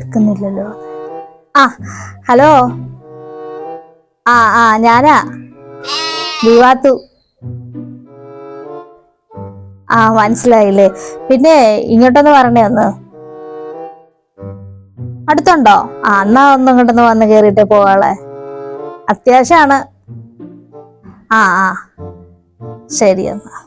എടുക്കുന്നില്ലല്ലോ ആ ഹലോ. ആ ആ ഞാനാ. ദീവാത്തു ആ മനസ്സിലായില്ലേ. പിന്നെ ഇങ്ങോട്ടൊന്ന് പറഞ്ഞേ ഒന്ന്. അടുത്തുണ്ടോ? ആ എന്നാ ഒന്ന് ഇങ്ങോട്ടൊന്ന് വന്ന് കേറിയിട്ട് പോവാളെ. അത്യാവശ്യമാണ് ആ ആ. ശരി എന്നാ.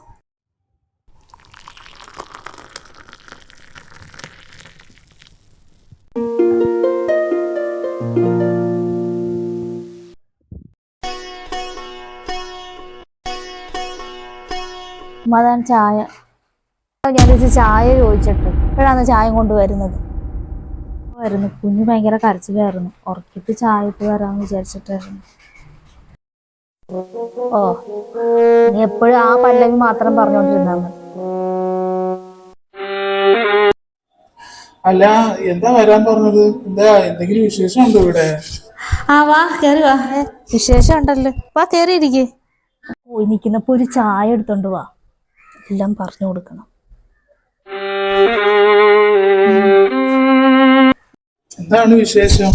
മതാൻ ചായ. ഞാൻ ചേച്ചി ചായ ചോദിച്ചിട്ട് എപ്പോഴാണ് ചായ കൊണ്ട് വരുന്നത് വരുന്നു. കുഞ്ഞ് ഭയങ്കര കരച്ചിലായിരുന്നു. ഉറക്കിട്ട് ചായ ഇട്ട് വരാമെന്ന് വിചാരിച്ചിട്ടായിരുന്നു. ഓ. നീ എപ്പോഴും ആ പല്ലവി മാത്രം പറഞ്ഞോണ്ടിരുന്നു അല്ല എന്താ വരാൻ പറഞ്ഞത്? എന്താ എന്തെങ്കിലും വിശേഷമുണ്ടോ ഇവിടെ? ആ വാ കേറി വാ. വിശേഷം ഉണ്ടല്ലോ വാ കേറി ഇരിക്കേ പോയി നിൽക്കുന്നപ്പോ ഒരു ചായ എടുത്തോണ്ട് വാ. എല്ലാം പറഞ്ഞു കൊടുക്കണം. എന്താണ് വിശേഷം?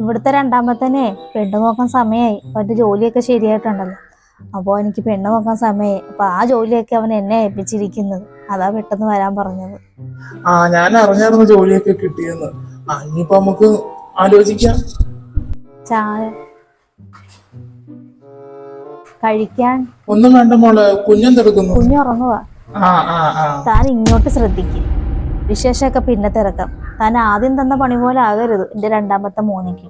ഇവിടുത്തെ രണ്ടാമത്തന്നെ പെണ്ണ് നോക്കാൻ സമയമായി അവന്റെ ജോലിയൊക്കെ ശരിയായിട്ടുണ്ടല്ലോ. അപ്പോൾ എനിക്ക് പെണ്ണ് നോക്കാൻ സമയമായി അപ്പൊ ആ ജോലിയൊക്കെ അവൻ എന്നെ ഏൽപ്പിച്ചിരിക്കുന്നത്. അതാ പെട്ടെന്ന് വരാൻ പറഞ്ഞത്. ആ ഞാൻ അറിഞ്ഞായിരുന്നു ജോലിയൊക്കെ കിട്ടിയെന്ന്. ഇനിയിപ്പോ നമുക്ക് ആലോചിക്കാം. ചായ കഴിക്കാൻ ഒന്നും വേണ്ട മോളെ കുഞ്ഞെന്തെടുക്കുന്നു ആ ആ. താൻ ഇങ്ങോട്ട് ശ്രദ്ധിക്കും. വിശേഷമൊക്കെ പിന്നെ തിരക്കാം. താൻ ആദ്യം തന്ന പണി പോലെ ആകരുത്. എന്റെ രണ്ടാമത്തെ മോനിക്ക്.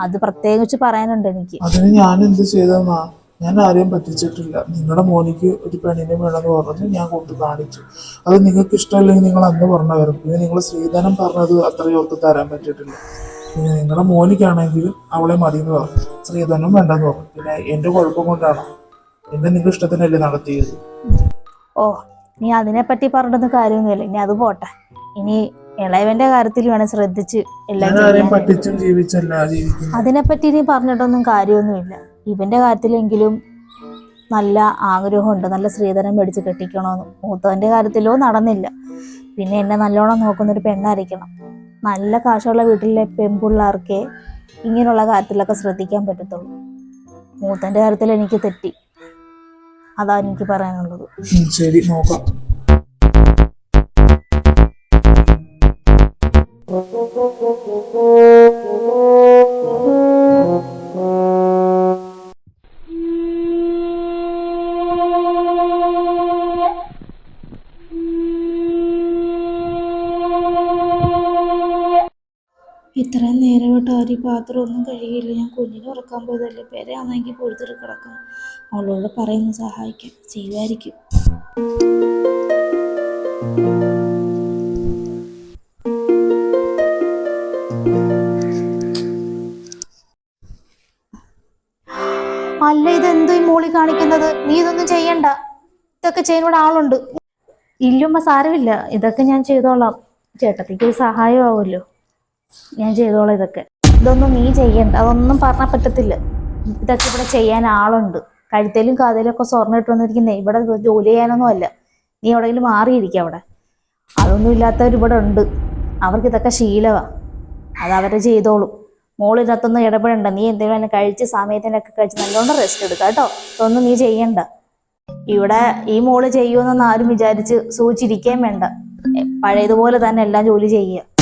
അത് പ്രത്യേകിച്ച് പറയാനുണ്ട് എനിക്ക്. അതിന് ഞാൻ എന്ത് ചെയ്തെന്നാ? ഞാൻ ആരെയും പറ്റിച്ചിട്ടില്ല. നിങ്ങളുടെ മോനിക്ക് ഒരു പെണ്ണിനെ വേണമെന്ന് പറഞ്ഞ് ഞാൻ കൊണ്ട് കാണിച്ചു. അത് നിങ്ങൾക്ക് ഇഷ്ടമല്ലെങ്കിൽ നിങ്ങൾ അന്ന് പറഞ്ഞായിരുന്നു പിന്നെ നിങ്ങൾ ശ്രീധനം പറഞ്ഞത് അത്രയും ഓർത്ത് തരാൻ പറ്റിയിട്ടില്ല. പിന്നെ നിങ്ങളുടെ മോനിക്കാണെങ്കിൽ അവളെ മതി എന്ന് പറഞ്ഞു. ശ്രീധനം വേണ്ടെന്ന് പറഞ്ഞു. പിന്നെ എന്റെ കുഴപ്പം കൊണ്ടാണ് എന്നെ നിങ്ങൾ ഇഷ്ടത്തിനല്ലേ നടത്തിയത്. ഓ നീ അതിനെപ്പറ്റി പറഞ്ഞിട്ടൊന്നും കാര്യമൊന്നുമില്ല. ഇനി അത് പോട്ടെ. ഇനി ഇളയവന്റെ കാര്യത്തിൽ വേണം ശ്രദ്ധിച്ച് എല്ലാം അതിനെപ്പറ്റി നീ പറഞ്ഞിട്ടൊന്നും കാര്യമൊന്നുമില്ല. ഇവന്റെ കാര്യത്തിലെങ്കിലും നല്ല ആഗ്രഹമുണ്ട് നല്ല സ്ത്രീധനം മേടിച്ച് കെട്ടിക്കണമെന്ന് മൂത്തവന്റെ കാര്യത്തിലോ നടന്നില്ല. പിന്നെ എന്നെ നല്ലോണം നോക്കുന്നൊരു പെണ്ണായിരിക്കണം. നല്ല കാശുള്ള വീട്ടിലെ പെൺപിള്ളേർക്കേ ഇങ്ങനെയുള്ള കാര്യത്തിലൊക്കെ ശ്രദ്ധിക്കാൻ പറ്റത്തുള്ളൂ. മൂത്തന്റെ കാര്യത്തിൽ എനിക്ക് തെറ്റി. അതാണ് എനിക്ക് പറയാനുള്ളത്. ശരി നോക്കാം. ഇത്രയും നേരമായിട്ട് ആരും പാത്രം ഒന്നും കഴിയില്ല ഞാൻ കുഞ്ഞിനെ ഉറക്കാൻ പോയതല്ലേ? പെരയാണെങ്കിൽ പൊഴുത്തിട്ട് കിടക്കണം അവളോട് പറയുന്നു സഹായിക്കാം ചെയ്യുമായിരിക്കും. അല്ല ഇതെന്തോ ഈ മോളി കാണിക്കുന്നത്? നീ ഇതൊന്നും ചെയ്യണ്ട. ഇതൊക്കെ ചെയ്യാനുള്ള ആളുണ്ട്. ഇല്ലുമ്മ സാരമില്ല. ഇതൊക്കെ ഞാൻ ചെയ്തോളാം. ചേട്ടത്തിക്ക് ഒരു സഹായമാവുമല്ലോ. ഞാൻ ചെയ്തോളാം ഇതൊക്കെ. ഇതൊന്നും നീ ചെയ്യണ്ട. അതൊന്നും പറഞ്ഞാൽ പറ്റത്തില്ല. ഇതൊക്കെ ഇവിടെ ചെയ്യാൻ ആളുണ്ട്. കഴുത്തേലും കാതേലും ഒക്കെ സ്വർണം ഇട്ട് വന്നിരിക്കുന്നേ. ഇവിടെ ജോലി ചെയ്യാനൊന്നും അല്ല. നീ എവിടെയെങ്കിലും മാറിയിരിക്കുക അവിടെ. അതൊന്നും ഇല്ലാത്തവർ ഇവിടെ ഉണ്ട്. അവർക്ക് ഇതൊക്കെ ശീലമാ അത് അവരെ ചെയ്തോളും. മോളിനകത്തൊന്നും ഇടപെടണ്ട. നീ എന്തെങ്കിലും കഴിച്ച് സമയത്തിനൊക്കെ കഴിച്ച് നല്ലോണം റെസ്റ്റ് എടുക്കുക കേട്ടോ. ഇതൊന്നും നീ ചെയ്യണ്ട. ഇവിടെ ഈ മോൾ ചെയ്യുമെന്നൊന്നും ആരും വിചാരിച്ച് സൂചിച്ചിരിക്കുകയും വേണ്ട. പഴയതുപോലെ തന്നെ എല്ലാം ജോലി ചെയ്യുക.